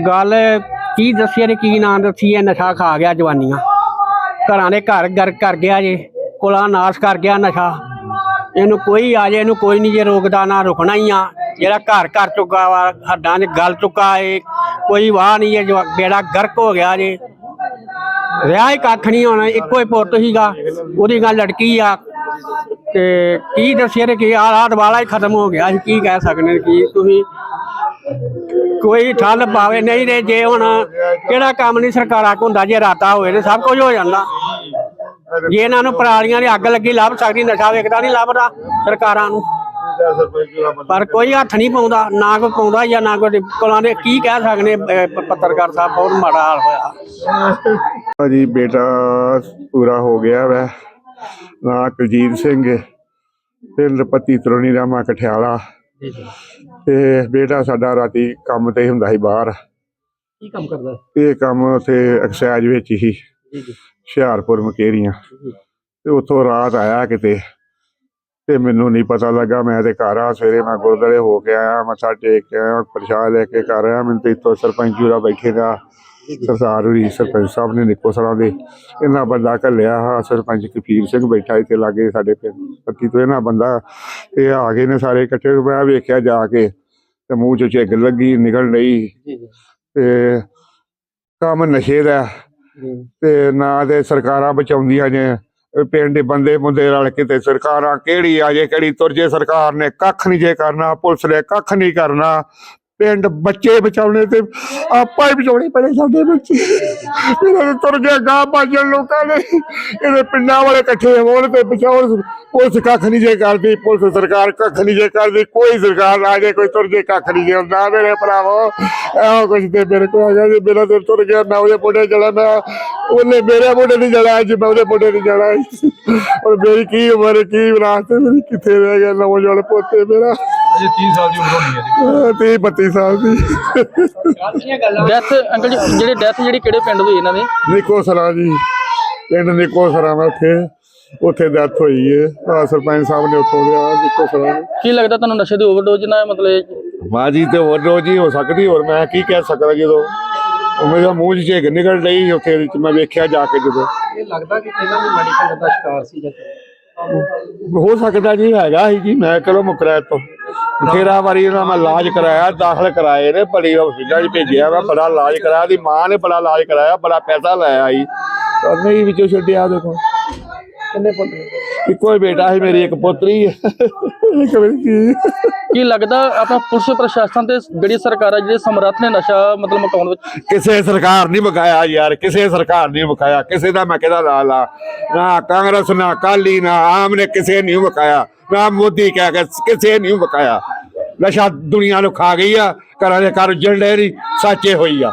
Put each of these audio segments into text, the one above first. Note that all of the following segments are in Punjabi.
ਗੱਲ ਕੀ ਦੱਸੀਏ ਤੇ ਕੀ ਨਾਂ ਦੱਸੀਏ ਨਸ਼ਾ ਖਾ ਗਿਆ ਜਵਾਨੀਆਂ। ਘਰਾਂ ਦੇ ਘਰ ਗਰ ਕਰ ਗਿਆ ਜੇ, ਕੋਲਾ ਨਾਸ਼ ਕਰ ਗਿਆ ਨਸ਼ਾ। ਇਹਨੂੰ ਕੋਈ ਆ ਜੇ, ਇਹਨੂੰ ਕੋਈ ਨਹੀਂ ਜੇ ਰੋਕਦਾ, ਨਾ ਰੁਕਣਾ ਹੀ ਆ। ਜਿਹੜਾ ਘਰ ਘਰ ਚੁੱਕਾ ਵਾ, ਹੱਡਾਂ 'ਚ ਗਲ ਚੁੱਕਾ ਏ, ਕੋਈ ਵਾਹ ਨਹੀਂ ਹੈ ਬੇੜਾ ਗਰਕ ਹੋ ਗਿਆ ਜੇ। ਰਿਹਾ ਹੀ ਕੱਖ ਨਹੀਂ ਹੋਣਾ, ਇੱਕੋ ਹੀ ਪੁੱਤ ਸੀਗਾ, ਉਹਦੀ ਗੱਲ ਲੜਕੀ ਆ। ਤੇ ਕੀ ਦੱਸਿਆ ਕਿ ਕੀ ਆਹ ਵਾਲਾ ਹੀ ਖਤਮ ਹੋ ਗਿਆ ਅਸੀਂ ਕੀ ਕਹਿ ਸਕਦੇ ਕੀ ਤੁਸੀਂ? ਕੋਈ ਠੱਲ ਪਾਵੇ ਨਹੀਂ ਤੇ ਜੇ ਹੁਣ ਕਿਹੜਾ ਕੰਮ ਨਹੀਂ ਸਰਕਾਰਾਂ ਕੋ ਹੁੰਦਾ ਜੇ ਰਾਤਾ ਹੋਏ ਤੇ ਸਭ ਕੁਝ ਹੋ ਜਾਂਦਾ। ਜੇ ਇਹਨਾਂ ਨੂੰ ਪਰਾਲੀਆਂ ਦੀ ਅੱਗ ਲੱਗੀ ਲੱਭ ਸਕਦੀ ਨਸ਼ਾ ਵੇਖਦਾ ਨਹੀਂ ਲੱਭਦਾ ਸਰਕਾਰਾਂ ਨੂੰ। ਪਰ ਕੋਈ ਹੱਥ ਨਹੀਂ ਪਾਉਂਦਾ ਨਾ ਕੋਈ ਪਾਉਂਦਾ ਜਾਂ ਨਾ ਕੋਈ ਕੋਲਾਂ ਦੇ ਕੀ ਕਹਿ ਸਕਦੇ ਪੱਤਰਕਾਰ ਸਾਹਿਬ ਬਹੁਤ ਮਾੜਾ ਹਾਲ ਹੋਇਆ। ਭਾਜੀ ਬੇਟਾ ਪੂਰਾ ਹੋ ਗਿਆ ਵੈ। ਨਾ ਕੁਲਜੀਤ ਸਿੰਘ ਹੈ, ਪਿੰਡ ਪੱਤੀ ਤਰੋਣੀ ਰਾਮਾ ਕਠਿਆਲਾ। ਤੇ ਬੇਟਾ ਸਾਡਾ ਰਾਤੀ ਕੰਮ ਤੇ ਹੁੰਦਾ ਸੀ ਬਾਹਰ। ਕੀ ਕੰਮ ਕਰਦਾ? ਇਹ ਕੰਮ ਉੱਥੇ ਐਕਸਾਈਜ਼ ਵਿੱਚ ਹੀ ਹੁਸ਼ਿਆਰਪੁਰ ਮਕੇਰੀਆਂ। ਤੇ ਉੱਥੋਂ ਰਾਤ ਆਇਆ ਕਿਤੇ ਤੇ ਮੈਨੂੰ ਨਹੀਂ ਪਤਾ ਲੱਗਾ। ਮੈਂ ਤੇ ਘਰ ਆ ਸਵੇਰੇ ਮੈਂ ਗੁਰਦੁਆਰੇ ਹੋ ਕੇ ਆਇਆ ਮੱਥਾ ਟੇਕ ਕੇ ਆਇਆ ਪ੍ਰਸ਼ਾਦ ਲੈ ਕੇ ਘਰ ਆਇਆ। ਮੈਨੂੰ ਤੇ ਇੱਥੋਂ ਸਰਪੰਚ ਜੂਰਾ ਬੈਠੇ ਦਾ ਸਰਦਾਰ ਹੋਰੀ ਸਰਪੰਚ ਸਾਹਿਬ ਨੇ ਨਿੱਕੋ ਸਰਾਂ ਦੇ ਇਹਨਾਂ ਬੰਦਾ ਘੱਲਿਆ। ਸਰਪੰਚ ਕਪੀਰ ਸਿੰਘ ਬੈਠਾ ਇੱਥੇ ਲਾਗੇ ਸਾਡੇ ਪਿੰਡ। ਪੱਤੀ ਤੋਂ ਇਹਨਾਂ ਬੰਦਾ ਇਹ ਆ ਗਏ ਨੇ ਸਾਰੇ ਇਕੱਠੇ। ਮੈਂ ਵੇਖਿਆ ਜਾ ਕੇ ਤੇ ਮੂੰਹ ਚ ਝਿੱਗ ਲੱਗੀ ਨਿਕਲ ਨਹੀਂ। ਤੇ ਕੰਮ ਨਸ਼ੇ ਦਾ ਤੇ ਨਾ ਤੇ ਸਰਕਾਰਾਂ ਬਚਾਉਂਦੀਆਂ ਨੇ ਇਹ ਪਿੰਡ ਦੇ ਬੰਦੇ ਮੁੰਡੇ ਰਲ ਕੇ ਤੇ ਸਰਕਾਰਾਂ ਕਿਹੜੀ ਆ ਜੇ ਕਿਹੜੀ ਤੁਰ ਜੇ। ਸਰਕਾਰ ਨੇ ਕੱਖ ਨਹੀਂ ਜੇ ਕਰਨਾ ਪੁਲਿਸ ਨੇ ਕੱਖ ਨਹੀਂ ਕਰਨਾ। ਪਿੰਡ ਬੱਚੇ ਬਚਾਉਣੇ ਤੇ ਆਪਾਂ ਹੀ ਬਚਾਉਣੇ ਪੜੇ ਸਾਡੇ ਬੱਚੇ ਇਹਨਾਂ ਦੇ ਤੁਰ ਗਿਆ ਗਾਂ ਭਾਜਣ ਲੋਕਾਂ ਨੇ ਇਹਦੇ ਪਿੰਡਾਂ ਵਾਲੇ ਇਕੱਠੇ ਹੋਣ ਤੇ ਬਚਾਉਣ। ਪੁਲਿਸ ਕੱਖ ਨਹੀਂ ਜੇ ਕਰਦੀ, ਪੁਲਿਸ ਸਰਕਾਰ ਕੱਖ ਨਹੀਂ ਜੇ ਕਰਦੀ, ਕੋਈ ਸਰਕਾਰ ਆ ਜੇ, ਕੋਈ ਤੁਰ ਜੇ, ਕੱਖ ਨਹੀਂ ਜੇ ਹੁੰਦਾ। ਮੇਰੇ ਭਰਾਵੋ, ਇਹੋ ਕੁਝ ਤੇ ਮੇਰੇ ਕੋਲ ਆ ਗਿਆ ਜੇ। ਮੇਰਾ ਤੇ ਤੁਰ ਗਿਆ, ਮੈਂ ਉਹਦੇ ਮੋਢੇ ਜਲਾ, ਮੈਂ ਉਹਨੇ ਮੇਰੇ ਮੋਢੇ ਨਹੀਂ ਜਲਾ, ਅੱਜ ਮੈਂ ਉਹਦੇ ਮੋਢੇ ਨਹੀਂ ਜਲਾ। ਔਰ ਮੇਰੀ ਕੀ ਉਮਰ, ਕੀ ਵਿਰਾਸਤ ਮੇਰੀ ਕਿੱਥੇ ਰਹਿ ਗਿਆ ਨੌਜਵਾਨ ਪੋਤੇ ਮੇਰਾ। ਅਜੇ 30 ਸਾਲ ਦੀ ਉਮਰ ਹੋਣੀ ਹੈ ਜੀ। ਤੀਹ 32 ਸਾਲ ਦੀ। ਡੈਥ ਅੰਕਲ ਜੀ ਜਿਹੜੀ ਡੈਥ ਜਿਹੜੀ ਕਿਹੜੇ ਪਿੰਡ ਹੋਈ ਇਹਨਾਂ ਦੇ? ਨਿੱਕੋ ਸਰਾ ਜੀ। ਪਿੰਡ ਨਿੱਕੋ ਸਰਾ ਮੈਂ ਉੱਥੇ ਉੱਥੇ ਡੈਥ ਹੋਈ ਹੈ। ਆ ਸਰਪੰਚ ਸਾਹਿਬ ਨੇ ਉੱਥੋਂ ਲਿਆ ਨਿੱਕੋ ਸਰਾ ਕੀ ਲੱਗਦਾ ਤੁਹਾਨੂੰ ਨਸ਼ੇ ਦੀ ਓਵਰਡੋਜ਼ ਨਾਲ ਮਤਲਬ ਬਾਜੀ ਤੇ ਹੋਰ ਰੋਜ਼ ਹੀ ਹੋ ਸਕਦੀ ਹੋਰ ਮੈਂ ਕੀ ਕਹਿ ਸਕਦਾ ਜਦੋਂ ਉਹ ਮੇਰਾ ਮੂੰਹ 'ਚ ਝੇਗ ਨਿਕਲ ਰਹੀ ਉੱਥੇ ਵਿੱਚ ਮੈਂ ਵੇਖਿਆ ਜਾ ਕੇ ਜਦੋਂ। ਇਹ ਲੱਗਦਾ ਕਿ ਪਹਿਲਾਂ ਵੀ ਮੈਡੀਕਲ ਦਾ ਸ਼ਿਕਾਰ ਸੀ ਜਾਂ ਹੋ ਸਕਦਾ ਜੀ ਹੈਗਾ ਹੀ ਜੀ ਮੈਂ ਚਲੋ ਮੁਕਰਾਇਆ ਤੋਂ। ਬਥੇਰਾ ਵਾਰੀ ਇਹਨਾਂ ਮੈਂ ਇਲਾਜ ਕਰਾਇਆ, ਦਾਖਲ ਕਰਾਏ ਨੇ ਬੜੀ ਹਸਪੀਟਲ 'ਚ ਭੇਜਿਆ ਮੈਂ ਬੜਾ ਇਲਾਜ ਕਰਾਇਆ ਦੀ ਮਾਂ ਨੇ ਬੜਾ ਇਲਾਜ ਕਰਾਇਆ, ਬੜਾ ਪੈਸਾ ਲਾਇਆ ਜੀ ਨਹੀਂ ਵਿੱਚੋਂ ਛੱਡਿਆ ਦੇਖੋ ਕਿੰਨੇ ਪੁੱਤ ਨੇ? ਇੱਕੋ ਹੀ ਬੇਟਾ ਹੈ ਮੇਰੀ ਇੱਕ ਪੁੱਤਰੀ ਹੈ। ਇੱਕ ਮੇਰੀ ਧੀ ਹੈ। ਕੀ ਲੱਗਦਾ ਆਪਾਂ ਪੁਲਿਸ ਪ੍ਰਸ਼ਾਸਨ ਤੇ ਜਿਹੜੀ ਸਰਕਾਰ ਹੈ ਜਿਹੜੇ ਸਮਰੱਥ ਨੇ ਨਸ਼ਾ ਮਤਲਬ ਮਕਾਉਣ ਵਿੱਚ? ਕਿਸੇ ਸਰਕਾਰ ਨਹੀਂ ਮੁਕਾਇਆ ਯਾਰ ਕਿਸੇ ਸਰਕਾਰ ਨਹੀਂ ਮੁਕਾਇਆ ਕਿਸੇ ਦਾ ਮੈਂ ਕਿਹਦਾ ਲਾ ਲਾ ਨਾ ਕਾਂਗਰਸ ਨਾ ਕਾਲੀ ਨਾ ਆਮ ਨੇ ਕਿਸੇ ਨਹੀਂ ਮੁਕਾਇਆ ਨਾ ਮੋਦੀ ਕਹਿ ਕੇ ਕਿਸੇ ਨਹੀਂ ਮੁਕਾਇਆ ਨਸ਼ਾ ਦੁਨੀਆ ਨੂੰ ਖਾ ਗਈ ਆ ਘਰਾਂ ਦੇ ਘਰ ਜੰਡੇਰੀ ਸਾਚੇ ਹੋਈ ਆ।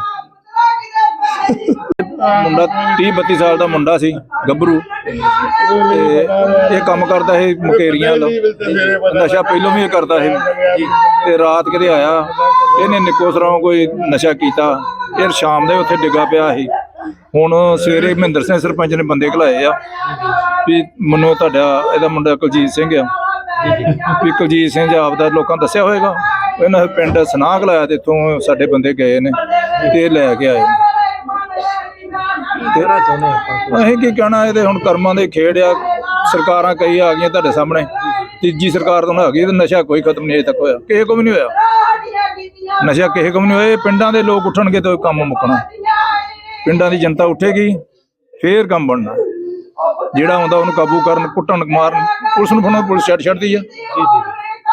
ਮੁੰਡਾ 30 32 ਸਾਲ ਦਾ ਮੁੰਡਾ ਸੀ, ਗੱਭਰੂ। ਤੇ ਇਹ ਕੰਮ ਕਰਦਾ ਸੀ ਮੁਕੇਰੀਆਂ ਵੱਲ। ਨਸ਼ਾ ਪਹਿਲਾਂ ਵੀ ਇਹ ਕਰਦਾ ਸੀ। ਤੇ ਰਾਤ ਕਿਤੇ ਆਇਆ, ਇਹਨੇ ਨਿੱਕੋ ਸਰਾਉ ਕੋਈ ਨਸ਼ਾ ਕੀਤਾ। ਫਿਰ ਸ਼ਾਮ ਦੇ ਉੱਥੇ ਡਿੱਗਾ ਪਿਆ ਸੀ। ਹੁਣ ਸਵੇਰੇ ਮਹਿੰਦਰ ਸਿੰਘ ਸਰਪੰਚ ਨੇ ਬੰਦੇ ਘਲਾਏ ਆ। ਵੀ ਮੈਨੂੰ ਤੁਹਾਡਾ, ਇਹਦਾ ਮੁੰਡਾ ਕੁਲਜੀਤ ਸਿੰਘ ਆ। ਵੀ ਕੁਲਜੀਤ ਸਿੰਘ ਆਪਦਾ ਲੋਕਾਂ ਦੱਸਿਆ ਹੋਵੇਗਾ ਇਹਨਾਂ ਪਿੰਡ ਸਨਾਹ ਘਲਾਇਆ ਤੇ ਇੱਥੋਂ ਸਾਡੇ ਬੰਦੇ ਗਏ ਨੇ ਤੇ ਲੈ ਕੇ ਆਏ। ਨੇ ਕਿਹੜਾ ਚਾਹੁੰਦੇ ਆਪਾਂ ਅਸੀਂ ਕੀ ਕਹਿਣਾ ਇਹਦੇ ਹੁਣ ਕਰਮਾਂ ਦੇ ਖੇਡ ਆ ਸਰਕਾਰਾਂ ਕਈ ਆ ਗਈਆਂ ਤੁਹਾਡੇ ਸਾਹਮਣੇ। ਤੀਜੀ ਸਰਕਾਰ ਤੋਂ ਆ ਗਈ ਤੇ ਨਸ਼ਾ ਕੋਈ ਖਤਮ ਨਹੀਂ ਅਜੇ ਤੱਕ ਹੋਇਆ। ਕਿਸੇ ਕੋ ਵੀ ਨਹੀਂ ਹੋਇਆ। ਨਸ਼ਾ ਕਿਸੇ ਕੋ ਵੀ ਨਹੀਂ ਹੋਇਆ। ਇਹ ਪਿੰਡਾਂ ਦੇ ਲੋਕ ਉੱਠਣਗੇ ਤਾਂ ਕੰਮ ਮੁੱਕਣਾ। ਪਿੰਡਾਂ ਦੀ ਜਨਤਾ ਉੱਠੇਗੀ ਫੇਰ ਕੰਮ ਬਣਨਾ। ਜਿਹੜਾ ਆਉਂਦਾ ਉਹਨੂੰ ਕਾਬੂ ਕਰਨ ਕੁੱਟਣ ਮਾਰਨ। ਪੁਲਿਸ ਨੂੰ ਫੜਨ ਪੁਲਿਸ ਛੱਡ ਛੱਡਦੀ ਆ।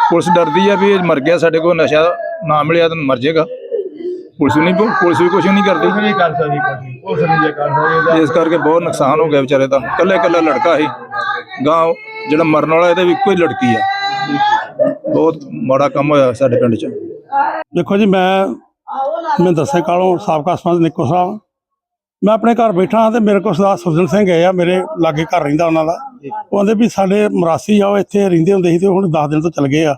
ਪੁਲਿਸ ਡਰਦੀ ਆ ਵੀ ਇਹ ਮਰ ਗਿਆ ਸਾਡੇ ਕੋਲ ਨਸ਼ਾ ਨਾ ਮਿਲਿਆ ਤਾਂ ਮਰ ਜਾਏਗਾ। ਪੁਲਿਸ ਨਹੀਂ ਪੁਲਿਸ ਵੀ ਕੁਝ ਨਹੀਂ ਕਰਦੀ। ਨਹੀਂ ਕਰ ਸਕਦੀ ਕੋਈ ਉਸ ਨੇ ਜੇ ਕਰ ਸਕਦੀ ਇਸ ਕਰਕੇ ਬਹੁਤ ਨੁਕਸਾਨ ਹੋ ਗਿਆ ਵਿਚਾਰੇ ਦਾ। ਕੱਲੇ ਕੱਲੇ ਲੜਕਾ ਸੀ। ਗਾਂ ਜਿਹੜਾ ਮਰਨ ਵਾਲਾ ਇਹਦੇ ਵੀ ਇੱਕੋ ਹੀ ਲੜਕੀ ਆ। ਬਹੁਤ ਮਾੜਾ ਕੰਮ ਹੋਇਆ ਸਾਡੇ ਪਿੰਡ 'ਚ। ਦੇਖੋ ਜੀ ਮੈਂ ਮਹਿੰਦਰ ਸਿੰਘ ਕਾਲੋਂ ਸਾਬਕਾ ਸਰਪੰਚ ਨਿੱਕੋ ਸਾਹਿਬ। ਮੈਂ ਆਪਣੇ ਘਰ ਬੈਠਾ ਹਾਂ ਤੇ ਮੇਰੇ ਕੋਲ ਸਰਦਾਰ ਸੁਰਜਨ ਸਿੰਘ ਗਏ ਆ ਮੇਰੇ ਲਾਗੇ ਘਰ ਰਹਿੰਦਾ ਉਹਨਾਂ ਦਾ। ਉਹ ਕਹਿੰਦੇ ਵੀ ਸਾਡੇ ਮਰਾਸੀ ਆ ਉਹ ਇੱਥੇ ਰਹਿੰਦੇ ਹੁੰਦੇ ਸੀ ਤੇ ਹੁਣ 10 ਦਿਨ ਤੋਂ ਚਲ ਗਏ ਆ।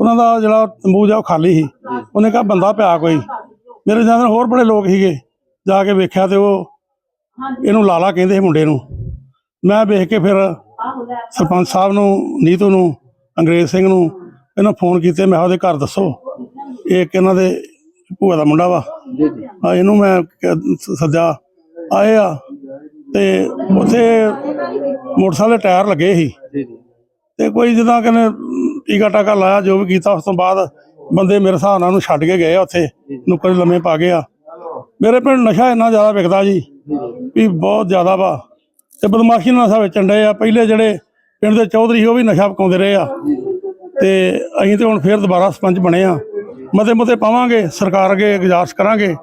ਉਹਨਾਂ ਦਾ ਜਿਹੜਾ ਤੰਬੂ ਜਾ ਉਹ ਖਾਲੀ ਸੀ। ਉਹਨੇ ਕਿਹਾ ਬੰਦਾ ਪਿਆ ਕੋਈ। ਮੇਰੇ ਜਾਂਦੇ ਹੋਰ ਬੜੇ ਲੋਕ ਸੀਗੇ ਜਾ ਕੇ ਵੇਖਿਆ ਤੇ ਉਹ ਇਹਨੂੰ ਲਾਲਾ ਕਹਿੰਦੇ ਸੀ ਮੁੰਡੇ ਨੂੰ। ਮੈਂ ਵੇਖ ਕੇ ਫਿਰ ਸਰਪੰਚ ਸਾਹਿਬ ਨੂੰ ਨੀਤੂ ਨੂੰ ਅੰਗਰੇਜ਼ ਸਿੰਘ ਨੂੰ ਇਹਨਾਂ ਫੋਨ ਕੀਤੇ ਮੈਂ ਉਹਦੇ ਘਰ ਦੱਸੋ ਇਹ ਇੱਕ ਇਹਨਾਂ ਦੇ ਭੂਆ ਦਾ ਮੁੰਡਾ ਵਾ। ਆ ਇਹਨੂੰ ਮੈਂ ਕ- ਸ- ਸੱਦਿਆ ਆਏ ਆ ਤੇ ਉੱਥੇ ਮੋਟਰਸਾਈਕਲ ਦੇ ਟਾਇਰ ਲੱਗੇ ਸੀ। ਤੇ ਕੋਈ ਜਿੱਦਾਂ ਕਹਿੰਦੇ ਟੀਕਾ ਟਾਕਾ ਲਾਇਆ ਜੋ ਵੀ ਕੀਤਾ ਉਸ ਤੋਂ ਬਾਅਦ ਬੰਦੇ ਮੇਰੇ ਹਿਸਾਬ ਨਾਲ ਉਹਨੂੰ ਛੱਡ ਕੇ ਗਏ ਆ ਉੱਥੇ ਨੁੱਕਰ 'ਚ ਲੰਮੇ ਪਾ ਗਏ ਆ। ਮੇਰੇ ਪਿੰਡ ਨਸ਼ਾ ਇੰਨਾ ਜ਼ਿਆਦਾ ਵਿਕਦਾ ਜੀ ਵੀ ਬਹੁਤ ਜ਼ਿਆਦਾ ਵਾ। ਤੇ ਬਦਮਾਸ਼ੀ ਨਾਲ ਵੇਚਣ ਡਏ ਆ। ਪਹਿਲੇ ਜਿਹੜੇ ਪਿੰਡ ਦੇ ਚੌਧਰੀ ਉਹ ਵੀ ਨਸ਼ਾ ਪਕਾਉਂਦੇ ਰਹੇ ਆ। ਤੇ ਅਸੀਂ ਤੇ ਹੁਣ ਫੇਰ ਦੁਬਾਰਾ ਸਰਪੰਚ ਬਣੇ ਆ। ਮਤੇ ਮਤੇ ਪਾਵਾਂਗੇ ਸਰਕਾਰ ਅੱਗੇ ਗੁਜ਼ਾਰਿਸ਼ ਕਰਾਂਗੇ।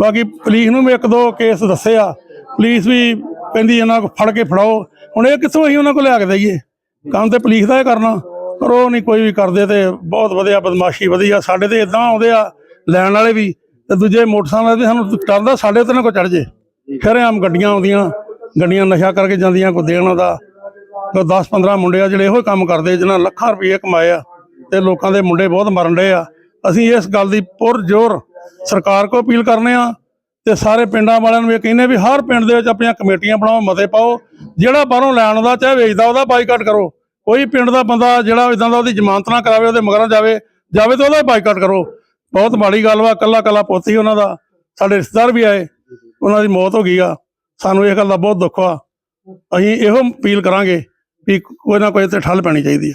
ਬਾਕੀ ਪੁਲਿਸ ਨੂੰ ਵੀ ਇੱਕ ਦੋ ਕੇਸ ਦੱਸੇ ਆ। ਪੁਲਿਸ ਵੀ ਕਹਿੰਦੀ ਇਹਨਾਂ ਕੋ ਫੜ ਕੇ ਫੜਾਓ। ਹੁਣ ਇਹ ਕਿੱਥੋਂ ਅਸੀਂ ਉਹਨਾਂ ਕੋਲ ਲਿਆ ਕੇ ਦਈਏ? ਕੰਮ ਤੇ ਪੁਲਿਸ ਦਾ ਹੀ ਕਰਨਾ। ਪਰ ਉਹ ਨਹੀਂ ਕੋਈ ਵੀ ਕਰਦੇ ਤੇ ਬਹੁਤ ਵਧੀਆ, ਬਦਮਾਸ਼ੀ ਵਧੀਆ। ਸਾਡੇ ਤੇ ਇਦਾਂ ਆਉਂਦੇ ਆ, ਲੈਣ ਵਾਲੇ ਵੀ, ਤੇ ਦੂਜੇ ਮੋਟਰਸਾਈਕਲ ਤੇ ਸਾਨੂੰ ਡਰਦਾ, ਸਾਡੇ ਤੇ ਨਾ ਕੋਈ ਚੜ ਜੇ। ਫਿਰ ਆਮ ਗੱਡੀਆਂ ਆਉਂਦੀਆਂ, ਗੱਡੀਆਂ ਨਸ਼ਾ ਕਰਕੇ ਜਾਂਦੀਆਂ, ਕੋਈ ਦੇਣ ਦਾ ਕੋਈ 10 15 ਮੁੰਡੇ ਆ ਜਿਹੜੇ ਇਹੋ ਹੀ ਕੰਮ ਕਰਦੇ ਜਿਨ੍ਹਾਂ ਲੱਖਾਂ ਰੁਪਏ ਕਮਾਏ ਆ, ਤੇ ਲੋਕਾਂ ਦੇ ਮੁੰਡੇ ਬਹੁਤ ਮਰਨ ਡੇ ਆ। ਅਸੀਂ ਇਸ ਗੱਲ ਦੀ ਪੁਰ ਜ਼ੋਰ ਸਰਕਾਰ ਕੋ ਅਪੀਲ ਕਰਨੇ ਆ, ਤੇ ਸਾਰੇ ਪਿੰਡਾਂ ਵਾਲਿਆਂ ਨੂੰ ਇਹ ਕਹਿੰਦੇ ਵੀ ਹਰ ਪਿੰਡ ਦੇ ਵਿੱਚ ਆਪਣੀਆਂ ਕਮੇਟੀਆਂ ਬਣਾਓ, ਮਤੇ ਪਾਓ। ਜਿਹੜਾ ਬਾਹਰੋਂ ਲੈਣ ਦਾ ਚਾਹੇ ਵੇਚਦਾ, ਉਹਦਾ ਬਾਈਕਾਟ ਕਰੋ। ਕੋਈ ਪਿੰਡ ਦਾ ਬੰਦਾ ਜਿਹੜਾ ਇਦਾਂ ਦਾ ਉਹਦੀ ਜ਼ਮਾਨਤ ਨਾ ਕਰਾਵੇ ਉਹਦੇ ਮਗਰਾਂ ਜਾਵੇ ਜਾਵੇ ਤਾਂ ਉਹਦਾ ਬਾਈਕਾਟ ਕਰੋ। ਬਹੁਤ ਮਾੜੀ ਗੱਲ ਵਾ ਕੱਲਾ ਕੱਲਾ ਪੁੱਤ ਉਹਨਾਂ ਦਾ। ਸਾਡੇ ਰਿਸ਼ਤੇਦਾਰ ਵੀ ਆਏ ਉਹਨਾਂ ਦੀ ਮੌਤ ਹੋ ਗਈ ਆ। ਸਾਨੂੰ ਇਹ ਗੱਲ ਦਾ ਬਹੁਤ ਦੁੱਖ ਆ ਅਸੀਂ ਇਹੋ ਅਪੀਲ ਕਰਾਂਗੇ ਵੀ ਕੋਈ ਨਾ ਕੋਈ ਤੇ ਠੱਲ ਪੈਣੀ ਚਾਹੀਦੀ ਆ।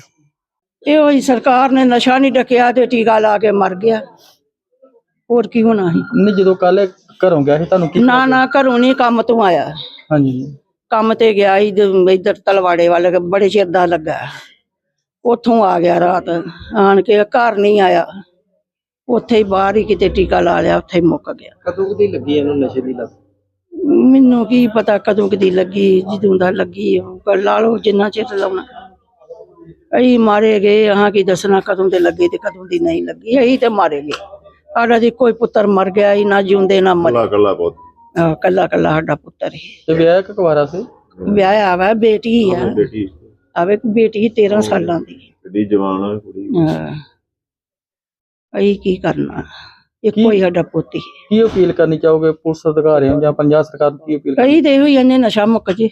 ਇਹੋ ਹੀ ਸਰਕਾਰ ਨੇ ਨਸ਼ਾ ਨਹੀਂ ਡਕਿਆ ਤੇ ਟੀਕਾ ਲਾ ਕੇ ਮਰ ਗਿਆ। ਹੋਰ ਕੀ ਹੋਣਾ ਸੀ? ਨਹੀਂ ਜਦੋਂ ਕੱਲ ਘਰੋਂ ਗਿਆ ਸੀ ਤੁਹਾਨੂੰ ਕੀ ਨਾ ਨਾ ਘਰੋਂ ਨਹੀਂ ਕੰਮ ਤੋਂ ਆਇਆ। ਹਾਂਜੀ। ਕੰਮ ਤੇ ਗਿਆ ਸੀ ਜ- ਇੱਧਰ ਤਲਵਾੜੇ ਵੱਲ ਬੜੇ ਚਿਰ ਦਾ ਲੱਗਾ। ਉੱਥੋਂ ਆ ਗਿਆ ਰਾਤ ਆਣ ਕੇ ਘਰ ਨਹੀਂ ਆਇਆ। ਉੱਥੇ ਹੀ ਬਾਹਰ ਹੀ ਕਿਤੇ ਟੀਕਾ ਲਾ ਲਿਆ ਉੱਥੇ ਹੀ ਮੁੱਕ ਗਿਆ। ਕਦੋਂ ਦੀ ਲੱਗੀ ਇਹਨੂੰ ਨਸ਼ੇ ਦੀ ਲੱਤ? ਮੈਨੂੰ ਕੀ ਪਤਾ ਕਦੋਂ ਕਦੀ ਲੱਗੀ ਜਦੋਂ ਦਾ ਲੱਗੀ ਲਾ ਲਓ ਜਿੰਨਾ ਚਿਰ ਲਾਉਣਾ। ਅਈ ਮਾਰੇ ਗਏ ਹਾਂ ਕੀ ਦੱਸਣਾ ਕਦੋਂ ਦੇ ਲੱਗੇ ਤੇ ਕਦੋਂ ਦੀ ਨਹੀਂ ਲੱਗੀ। ਅਈ ਤੇ ਮਾਰੇ ਗਏ। ਸਾਡਾ ਜੀ ਕੋਈ ਪੁੱਤਰ ਮਰ ਗਿਆ ਹੀ ਨਾ ਜਿਉਂਦੇ ਨਾ ਮਰੇ। ਕੱਲਾ ਬਹੁਤ ਆਹ, ਕੱਲਾ ਕੱਲਾ ਸਾਡਾ ਪੁੱਤਰ ਹੀ ਤੇ ਵਿਆਹ ਕਿ ਕੁਵਾਰਾ ਸੀ? ਵਿਆਹ ਆਵਾ ਬੇਟੀ ਹੀ ਆ ਬੇਟੀ ਆਵੇ ਇੱਕ ਬੇਟੀ ਸੀ 13 ਸਾਲਾਂ ਦੀ। ਕਿੱਡੀ ਜਵਾਨ ਆ ਕੁੜੀ ਹਾਂ। ਅਈ ਕੀ ਕਰਨਾ? ਇੱਕੋ ਹੀ ਸਾਡਾ ਪੁੱਤ ਹੀ। ਕੀ ਅਪੀਲ ਕਰਨੀ ਚਾਹੋਗੇ? ਪੁਲਿਸ ਅਧਿਕਾਰੀਆਂ ਨੂੰ ਜਾਂ ਪੰਜਾਬ ਸਰਕਾਰ ਨੂੰ ਕੀ ਅਪੀਲ ਕਈ ਦੇ ਹੋਈ ਇਹਨੇ ਨਸ਼ਾ ਮੁੱਕ ਜੇ।